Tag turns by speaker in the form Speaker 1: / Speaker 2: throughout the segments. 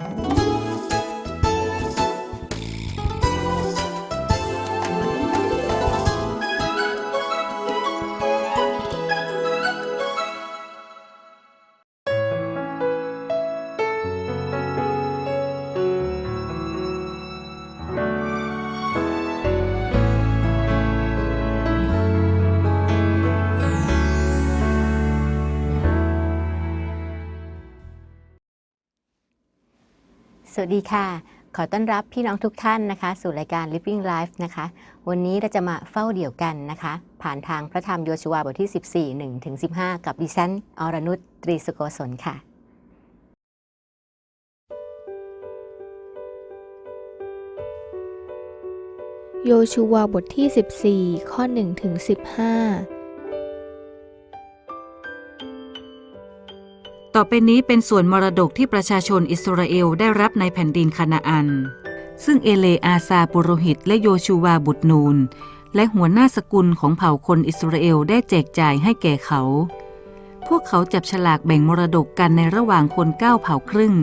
Speaker 1: Müzik สวัสดีค่ะ ขอต้อนรับพี่น้องทุกท่านนะคะ สู่รายการ Living Life นะคะ วันนี้เราจะมาเฝ้าเดี่ยวกันนะคะ ผ่านทางพระธรรมโยชูวาบทที่ 14 1ถึง15 กับดิฉันอรนุชตรีสุโกศลค่ะ
Speaker 2: โยชูวาบทที่ 14 ข้อ1ถึง15
Speaker 3: ต่อไปนี้เป็นส่วนมรดกที่ประชาชนอิสราเอลได้รับในแผ่นดินคานาอัน ซึ่งเอเลอาซาปุโรหิตและโยชูวาบุตรนูน และหัวหน้าสกุลของเผ่าคนอิสราเอลได้แจกจ่ายให้แก่เขา พวกเขาจับฉลากแบ่งมรดกกันในระหว่างคนเก้าเผ่าครึ่ง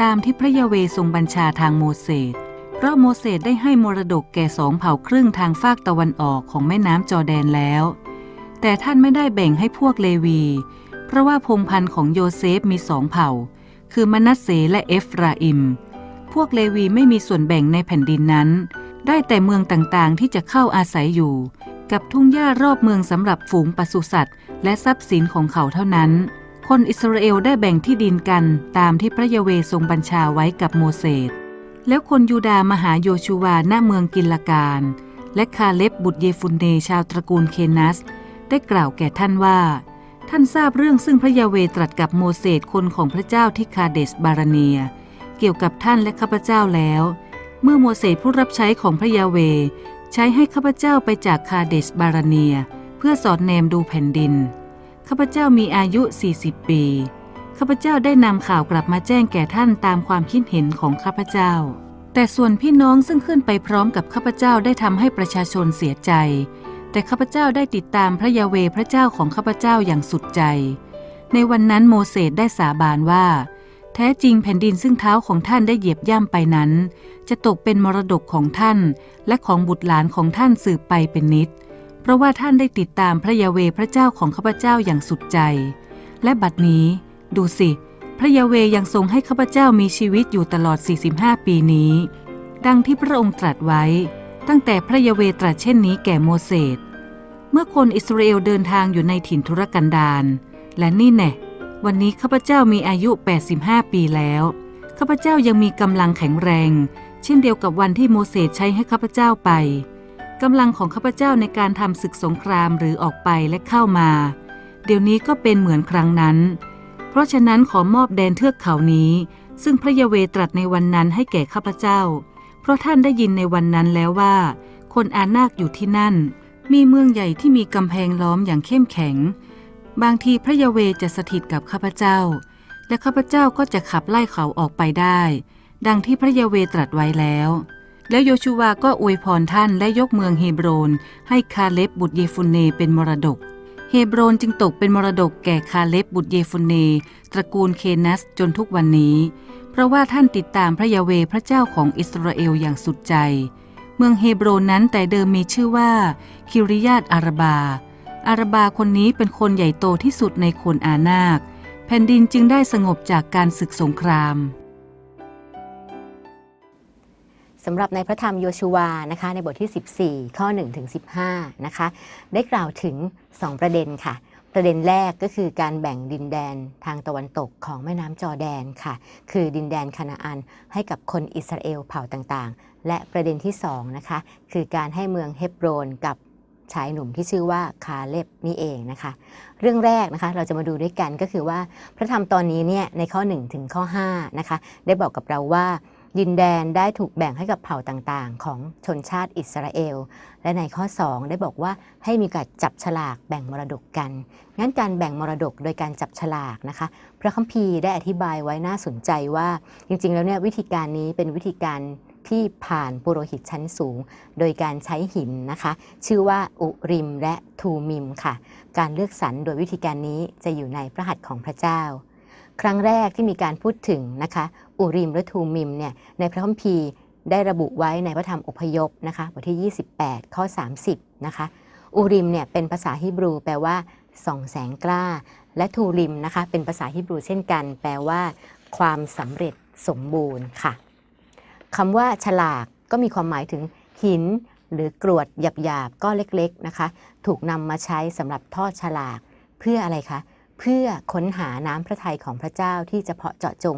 Speaker 3: ตามที่พระยาเวทรงบัญชาทางโมเสสเพราะโมเสสได้ให้มรดกแก่สองเผ่าครึ่งทางฝากตะวันออกของแม่น้ำจอแดนแล้ว แต่ท่านไม่ได้แบ่งให้พวกเลวี เพราะว่าพงพันธุ์ของโยเซฟมีสองเผ่า คือมนัสเสและเอฟราอิม พวกเลวีไม่มีส่วนแบ่งในแผ่นดินนั้น ได้แต่เมืองต่างๆที่จะเข้าอาศัยอยู่ กับทุ่งหญ้ารอบเมืองสำหรับฝูงปศุสัตว์ และทรัพย์สินของเขาเท่านั้น คนอิสราเอลได้แบ่งที่ดินกันตามที่พระยาเวทรงบัญชาไว้กับโมเสสแล้วคนยูดาห์มาหาโยชูวาณเมืองกินลการ และคาเล็บบุตรเยฟุนเนชาวตระกูลเคนัส ได้กล่าวแก่ท่านว่า ท่านทราบเรื่องซึ่งพระยาเวตรัสกับโมเสสคนของพระเจ้าที่คาเดสบาราเนีย เกี่ยวกับท่านและข้าพเจ้าแล้ว เมื่อโมเสสผู้รับใช้ของพระยาเว ใช้ให้ข้าพเจ้าไปจากคาเดสบาราเนีย เพื่อสอดแนมดูแผ่นดิน ข้าพเจ้ามีอายุ 40 ปี ข้าพเจ้าได้นำข่าวกลับมาแจ้งแก่ท่านตามความคิดเห็นของข้าพเจ้า แต่ส่วนพี่น้องซึ่งขึ้นไปพร้อมกับข้าพเจ้าได้ทำให้ประชาชนเสียใจ แต่ข้าพเจ้าได้ติดตามพระยาเวพระเจ้าของข้าพเจ้าอย่างสุดใจ ในวันนั้นโมเสสได้สาบานว่า แท้จริงแผ่นดินซึ่งเท้าของท่านได้เหยียบย่ำไปนั้น จะตกเป็นมรดกของท่านและของบุตรหลานของท่านสืบไปเป็นนิด เพราะว่าท่านได้ติดตามพระยาเวพระเจ้าของข้าพเจ้าอย่างสุดใจ และบัดนี้ ดูสิ พระยาเวยังทรงให้ข้าพเจ้ามีชีวิตอยู่ตลอด 45 ปีนี้ ดังที่พระองค์ตรัสไว้ ตั้งแต่พระยาเวตรัสเช่นนี้แก่โมเสส เมื่อคนอิสราเอลเดินทางอยู่ในถิ่นทุรกันดารและนี่แน่วันนี้ข้าพเจ้ามีอายุ 85 ปีแล้ว ข้าพเจ้ายังมีกำลังแข็งแรง เช่นเดียวกับวันที่โมเสสใช้ให้ข้าพเจ้าไปกำลังของข้าพเจ้าในการทำศึกสงครามหรือออกไปและเข้ามา เดี๋ยวนี้ก็เป็นเหมือนครั้งนั้น เพราะฉะนั้นขอมอบแดนเทือกเขานี้ ซึ่งพระยาเวตรัสในวันนั้นให้แก่ข้าพเจ้า ราะท่านได้ยินในวันนั้นแล้วว่า คนอานาคอยู่ที่นั่น มีเมืองใหญ่ที่มีกำแพงล้อมอย่างเข้มแข็ง บางทีพระยาเวจะสถิตกับข้าพเจ้า และข้าพเจ้าก็จะขับไล่เขาออกไปได้ ดังที่พระยาเวตรัสไว้แล้ว แล้วโยชูวาก็อวยพรท่านและยกเมืองเฮบรน ให้คาเล็บบุตรเยฟุนเนเป็นมรดก เฮบรนจึงตกเป็นมรดกแก่คาเล็บบุตรเยฟุนเนตระกูลเคนัสจนทุกวันนี้ ราะว่าท่านติดตามพระยาเวพระเจ้าของอิสราเอลอย่างสุดใจ เมืองเฮบรนนั้นแต่เดิมมีชื่อว่า คิริยาตอาราบา อาราบาคนนี้เป็นคนใหญ่โตที่สุดในคนอานาค แผ่นดินจึงได้สงบจากการศึกสงคราม
Speaker 1: สำหรับในพระธรรมโยชูวานะคะในบทที่ 14 ข้อ1ถึง15นะคะได้กล่าวถึง 2 ประเด็นค่ะ ประเด็นแรกก็คือการแบ่งดินแดนทางตะวันตกของแม่น้ำจอแดนค่ะ คือดินแดนคานาอันให้กับคนอิสราเอลเผ่าต่างๆ และประเด็นที่2นะคะคือการให้เมืองเฮบโรนกับชายหนุ่มที่ชื่อว่าคาเล็บนี่เองนะคะ เรื่องแรกนะคะเราจะมาดูด้วยกันก็คือว่าพระธรรมตอนนี้เนี่ยในข้อ1ถึงข้อ5นะคะได้บอกกับเราว่า ดินแดนได้ถูกแบ่งให้กับเผ่าต่างๆ ของชนชาติอิสราเอล และในข้อ 2 ได้บอกว่าให้มีการจับฉลากแบ่งมรดกกัน งั้นการแบ่งมรดกโดยการจับฉลากนะคะ พระคัมภีร์ได้อธิบายไว้น่าสนใจว่า จริงๆ แล้วเนี่ยวิธีการนี้เป็นวิธีการที่ผ่านปุโรหิตชั้นสูง โดยการใช้หินนะคะ ชื่อว่าอุริมและทูมิมค่ะ การเลือกสรรโดยวิธีการนี้จะอยู่ในพระหัตถ์ของพระเจ้า ครั้งแรกที่มีการพูดถึงนะคะอูริมและทูมิมเนี่ยในพระคัมภีร์ได้ระบุไว้ในพระธรรมอพยพนะคะบทที่ 28 ข้อ 30 นะคะอูริมเนี่ยเป็นภาษาฮีบรูแปลว่าส่องแสงกล้า และทูริมนะคะเป็นภาษาฮีบรูเช่นกัน แปลว่า ความสำเร็จสมบูรณ์ค่ะคำว่าฉลากก็มีความหมายถึงหิน หรือกรวดหยาบๆก้อนเล็กๆนะคะ ถูกนำมาใช้สำหรับทอดฉลากเพื่ออะไรคะเเพื่อค้นหาน้ำพระทัยของพระเจ้าที่จะเพาะเจาะจง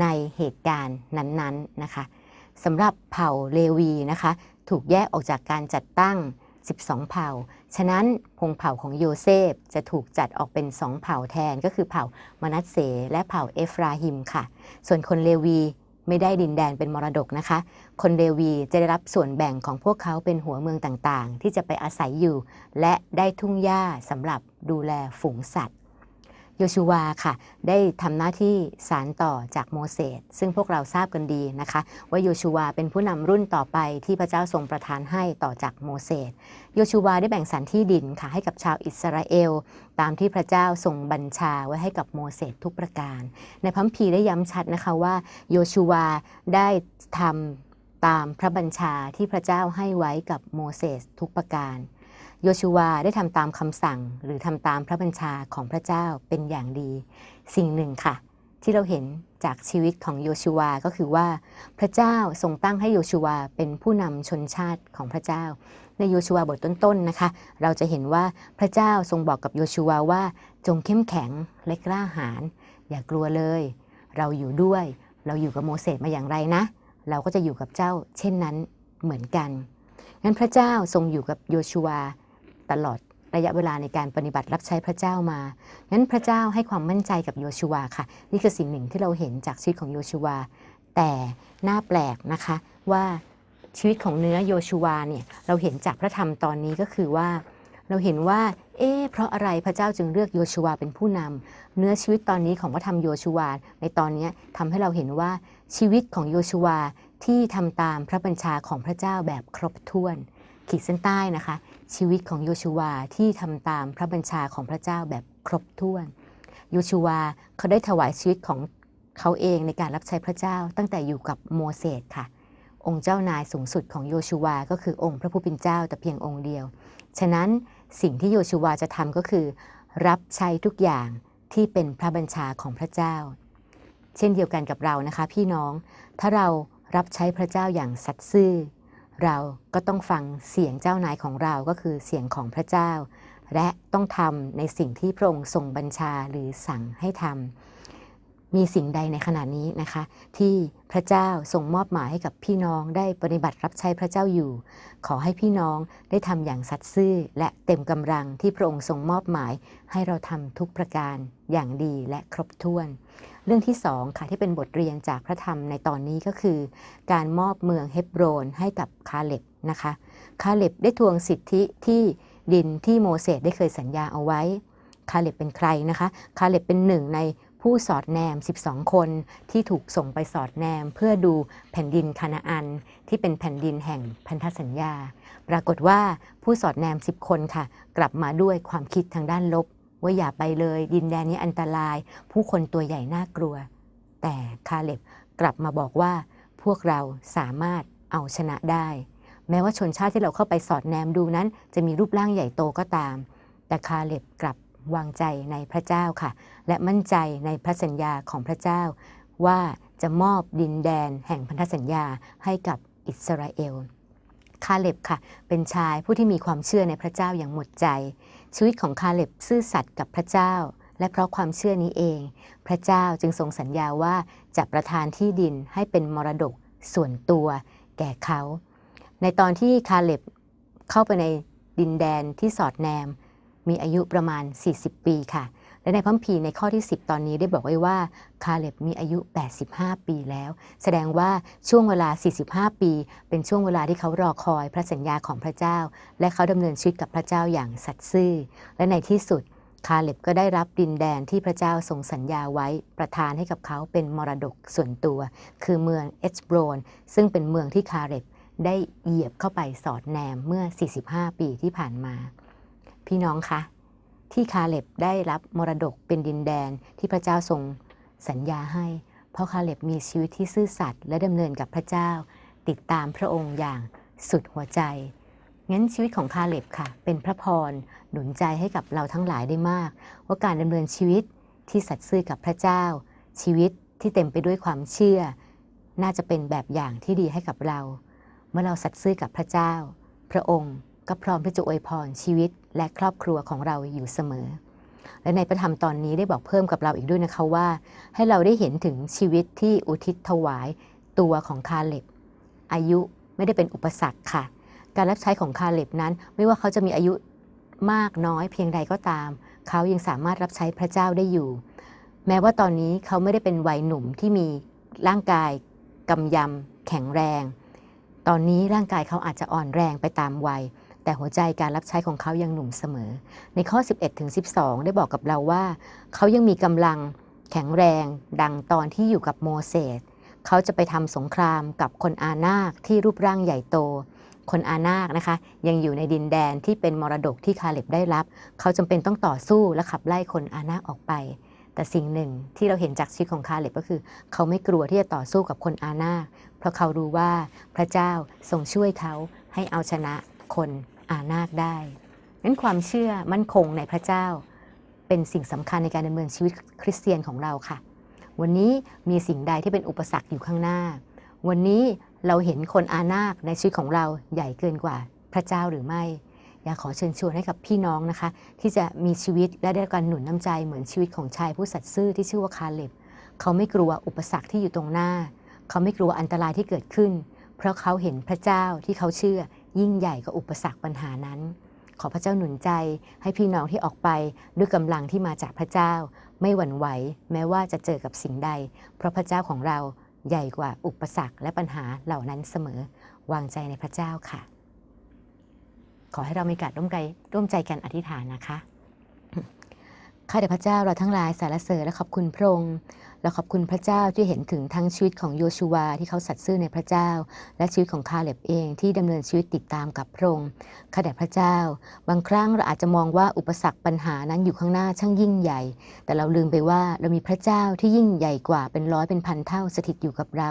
Speaker 1: ในเหตุการณ์นั้นๆนะคะสำหรับเผ่าเลวีนะคะ ถูกแยกออกจากการจัดตั้ง 12 เผ่า ฉะนั้นพงเผ่าของโยเซฟจะถูกจัดออกเป็น 2 เผ่าแทนก็คือเผ่ามนัสเสและเผ่าเอฟราฮิมค่ะ ส่วนคนเลวีไม่ได้ดินแดนเป็นมรดกนะคะ คนเลวีจะได้รับส่วนแบ่งของพวกเขาเป็นหัวเมืองต่างๆ ที่จะไปอาศัยอยู่ และได้ทุ่งหญ้าสำหรับดูแลฝูงสัตว์ โยชูวาค่ะ ได้ทำหน้าที่สารต่อจากโมเสสซึ่งพวกเราทราบกันดีนะคะ ว่าโยชูวาเป็นผู้นำรุ่นต่อไปที่พระเจ้าทรงประทานให้ต่อจากโมเสสโยชูวาได้แบ่งสรรที่ดินค่ะให้กับชาวอิสราเอล ตามที่พระเจ้าทรงบัญชาไว้ให้กับโมเสสทุกประการ ในพัมพีได้ย้ำชัดนะคะว่าโยชูวาได้ทำตามพระบัญชาที่พระเจ้าให้ไว้กับโมเสสทุกประการ โยชูวาได้ทำตามคำสั่งหรือทำตามพระบัญชาของพระเจ้าเป็นอย่างดี สิ่งหนึ่งค่ะ ที่เราเห็นจากชีวิตของโยชูวาก็คือว่า พระเจ้าทรงตั้งให้โยชูวาเป็นผู้นำชนชาติของพระเจ้า ในโยชูวาบทต้นๆนะคะ เราจะเห็นว่าพระเจ้าทรงบอกกับโยชูวาว่า จงเข้มแข็งและกล้าหาญอย่ากลัวเลย เราอยู่ด้วย เราอยู่กับโมเสสมาอย่างไรนะ เราก็จะอยู่กับเจ้า เช่นนั้นเหมือนกันงั้นพระเจ้าทรงอยู่กับโยชูวา ตลอดระยะเวลาในการปฏิบัติรับใช้พระเจ้ามา งั้นพระเจ้าให้ความมั่นใจกับโยชูวาค่ะ นี่คือสิ่งหนึ่งที่เราเห็นจากชีวิตของโยชูวา แต่น่าแปลกนะคะว่าชีวิตของเนื้อโยชูวาเนี่ยเราเห็นจากพระธรรมตอนนี้ก็คือว่า เราเห็นว่า เอ๊เพราะอะไรพระเจ้าจึงเลือกโยชูวาเป็นผู้นำเนื้อชีวิตตอนนี้ของพระธรรมโยชูวาในตอนนี้ทำให้เราเห็นว่าชีวิตของโยชูวาที่ทำตามพระบัญชาของพระเจ้าแบบครบถ้วน ขีดเส้นใต้นะคะ ชีวิตของโยชูวาที่ทำตามพระบัญชาของพระเจ้าแบบครบถ้วน โยชูวาเขาได้ถวายชีวิตของเขาเองในการรับใช้พระเจ้าตั้งแต่อยู่กับโมเสสค่ะ องค์เจ้านายสูงสุดของโยชูวาก็คือองค์พระผู้เป็นเจ้าแต่เพียงองค์เดียว ฉะนั้นสิ่งที่โยชูวาจะทำก็คือ รับใช้ทุกอย่างที่เป็นพระบัญชาของพระเจ้า เช่นเดียวกันกับเรานะคะ พี่น้อง ถ้าเรารับใช้พระเจ้าอย่างสัตย์ซื่อ เราก็ต้องฟังเสียงเจ้านายของเราก็คือเสียงของพระเจ้า และต้องทำในสิ่งที่พระองค์ทรงบัญชาหรือสั่งให้ทำมีสิ่งใดในขณะนี้นะคะ ที่พระเจ้าทรงมอบหมายให้กับพี่น้องได้ปฏิบัติรับใช้พระเจ้าอยู่ ขอให้พี่น้องได้ทำอย่างสัตย์ซื่อ และเต็มกำลังที่พระองค์ทรงมอบหมายให้เราทำทุกประการอย่างดีและครบถ้วน เรื่องที่สองค่ะที่เป็นบทเรียนจากพระธรรมในตอนนี้ก็คือ การมอบเมืองเฮบโรนให้กับคาเล็บนะคะ คาเล็บได้ทวงสิทธิที่ดินที่โมเสสได้เคยสัญญาเอาไว้ คาเล็บเป็นใครนะคะ คาเล็บเป็นหนึ่งในผู้สอดแนม 12 คนที่ถูกส่งไปสอดแนม เพื่อดูแผ่นดินคานาอัน ที่เป็นแผ่นดินแห่งพันธสัญญา ปรากฏว่าผู้สอดแนม 10 คนค่ะ กลับมาด้วยความคิดทางด้านลบ ว่าอย่าไปเลยดินแดนนี้อันตราย ผู้คนตัวใหญ่น่ากลัว แต่คาเล็บกลับมาบอกว่า พวกเราสามารถเอาชนะได้ แม้ว่าชนชาติที่เราเข้าไปสอดแนมดูนั้น จะมีรูปร่างใหญ่โตก็ตาม แต่คาเล็บกลับวางใจในพระเจ้าค่ะ และมั่นใจในพระสัญญาของพระเจ้า ว่าจะมอบดินแดนแห่งพันธสัญญาให้กับอิสราเอล คาเล็บค่ะ เป็นชายผู้ที่มีความเชื่อในพระเจ้าอย่างหมดใจ ชีวิตของคาเล็บซื่อสัตย์กับพระเจ้า และเพราะความเชื่อนี้เอง พระเจ้าจึงทรงสัญญาว่าจะประทานที่ดินให้เป็นมรดกส่วนตัวแก่เขา ในตอนที่คาเล็บเข้าไปในดินแดนที่สอดแนม มีอายุประมาณ 40 ปีค่ะ และในพัมภีในข้อที่ 10 ตอนนี้ได้บอกไว้ว่า คาเล็บมีอายุ 85 ปีแล้ว แสดงว่าช่วงเวลา 45 ปี เป็นช่วงเวลาที่เขารอคอยพระสัญญาของพระเจ้า และเขาดำเนินชีวิตกับพระเจ้าอย่างสัตย์ซื่อ และในที่สุดคาเล็บก็ได้รับดินแดนที่พระเจ้าทรงสัญญาไว้ประทานให้กับเขาเป็นมรดกส่วนตัว คือเมืองเอชโบรนซึ่งเป็นเมืองที่คาเล็บได้เหยียบเข้าไปสอดแนมเมื่อ 45 ปีที่ผ่านมา พี่น้องคะ ที่คาเล็บได้รับมรดกเป็นดินแดนที่พระเจ้าทรงสัญญาให้ เพราะคาเล็บมีชีวิตที่ซื่อสัตย์และดำเนินกับพระเจ้า ติดตามพระองค์อย่างสุดหัวใจ งั้นชีวิตของคาเล็บค่ะ เป็นพระพรหนุนใจให้กับเราทั้งหลายได้มาก ว่าการดำเนินชีวิตที่สัตย์ซื่อกับพระเจ้า ชีวิตที่เต็มไปด้วยความเชื่อ น่าจะเป็นแบบอย่างที่ดีให้กับเรา เมื่อเราสัตย์ซื่อกับพระเจ้า พระองค์ ก็พร้อมที่จะอวยพรชีวิตและครอบครัวของเราอยู่เสมอ และในประธรรมตอนนี้ได้บอกเพิ่มกับเราอีกด้วยนะคะว่า ให้เราได้เห็นถึงชีวิตที่อุทิศถวายตัวของคาเล็บ อายุไม่ได้เป็นอุปสรรคค่ะ การรับใช้ของคาเล็บนั้น ไม่ว่าเขาจะมีอายุมากน้อยเพียงใดก็ตาม เขายังสามารถรับใช้พระเจ้าได้อยู่ แม้ว่าตอนนี้เขาไม่ได้เป็นวัยหนุ่มที่มีร่างกายกำยำแข็งแรง ตอนนี้ร่างกายเขาอาจจะอ่อนแรงไปตามวัย แต่หัวใจการรับใช้ของเขายังหนุ่มเสมอ ในข้อ 11ถึง12 ได้บอกกับเราว่า เขายังมีกำลังแข็งแรง ดังตอนที่อยู่กับโมเสสเขาจะไปทำสงครามกับคนอานาคที่รูปร่างใหญ่โต คนอานาคนะคะ ยังอยู่ในดินแดนที่เป็นมรดกที่คาเล็บได้รับ เขาจำเป็นต้องต่อสู้และขับไล่คนอานาคออกไป แต่สิ่งหนึ่งที่เราเห็นจากชีวิตของคาเล็บก็คือ เขาไม่กลัวที่จะต่อสู้กับคนอานาค เพราะเขารู้ว่าพระเจ้าทรงช่วยเขาให้เอาชนะคน อานาคได้นั้นความเชื่อมั่นคงในพระเจ้า เป็นสิ่งสำคัญในการดำเนินชีวิตคริสเตียนของเราค่ะ วันนี้มีสิ่งใดที่เป็นอุปสรรคอยู่ข้างหน้า วันนี้เราเห็นคนอานาคในชีวิตของเราใหญ่เกินกว่าพระเจ้าหรือไม่ อยากขอเชิญชวนให้กับพี่น้องนะคะ ที่จะมีชีวิตและได้การหนุนน้ำใจเหมือนชีวิตของชายผู้สัตย์ซื่อที่ชื่อว่าคาเล็บเขาไม่กลัวอุปสรรคที่อยู่ตรงหน้า เขาไม่กลัวอันตรายที่เกิดขึ้น เพราะเขาเห็นพระเจ้าที่เขาเชื่อ ยิ่งใหญ่กว่าอุปสรรคปัญหานั้น ขอพระเจ้าหนุนใจให้พี่น้องที่ออกไปด้วยกำลังที่มาจากพระเจ้า ไม่หวั่นไหวแม้ว่าจะเจอกับสิ่งใด เพราะพระเจ้าของเราใหญ่กว่าอุปสรรคและปัญหาเหล่านั้นเสมอ วางใจในพระเจ้าค่ะ ขอให้เรามีการร่วมใจร่วมใจกันอธิษฐานนะคะข้าแต่พระเจ้าเราทั้งหลายสรรเสริญและขอบคุณพระองค์ เราขอบคุณพระเจ้าที่เห็นถึงทั้งชีวิตของโยชูวาที่เขาสัตย์ซื่อในพระเจ้า และชีวิตของคาเล็บเองที่ดำเนินชีวิตติดตามกับพระองค์ข้าแต่พระเจ้า บางครั้งเราอาจจะมองว่าอุปสรรคปัญหานั้นอยู่ข้างหน้าช่างยิ่งใหญ่ แต่เราลืมไปว่าเรามีพระเจ้าที่ยิ่งใหญ่กว่าเป็นร้อยเป็นพันเท่าสถิตอยู่กับเรา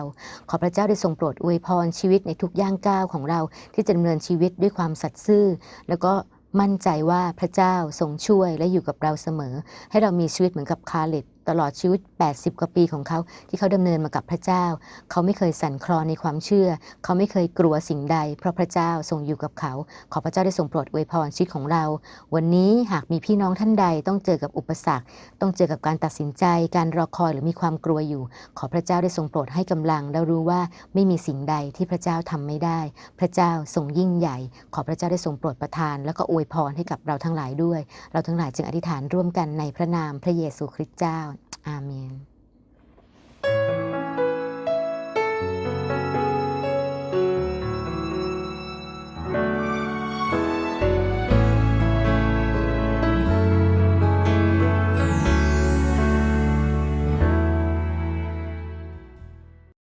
Speaker 1: ขอพระเจ้าได้ทรงโปรดอวยพรชีวิตในทุกย่างก้าวของเรา ที่จะดำเนินชีวิตด้วยความสัตย์ซื่อ แล้วก็มั่นใจว่าพระเจ้าทรงช่วยและอยู่กับเราเสมอ ให้เรามีชีวิตเหมือนกับคาเล็ต ตลอดชีวิต 80 กว่าปีของเขา ที่เขาดำเนินมากับพระเจ้า เขาไม่เคยสั่นคลอนในความเชื่อ เขาไม่เคยกลัวสิ่งใด เพราะพระเจ้าทรงอยู่กับเขา ขอพระเจ้าได้ทรงโปรดอวยพรชีวิตของเรา วันนี้หากมีพี่น้องท่านใดต้องเจอกับอุปสรรค ต้องเจอกับการตัดสินใจ การรอคอยหรือมีความกลัวอยู่ ขอพระเจ้าได้ทรงโปรดให้กำลังแล้วรู้ว่าไม่มีสิ่งใดที่พระเจ้าทำไม่ได้ พระเจ้าทรงยิ่งใหญ่ ขอพระเจ้าได้ทรงโปรดประทาน แล้วก็อวยพรให้กับเราทั้งหลายด้วย เราทั้งหลายจึงอธิษฐานร่วมกันในพระนามพระเยซูคริสต์เจ้าอาเมน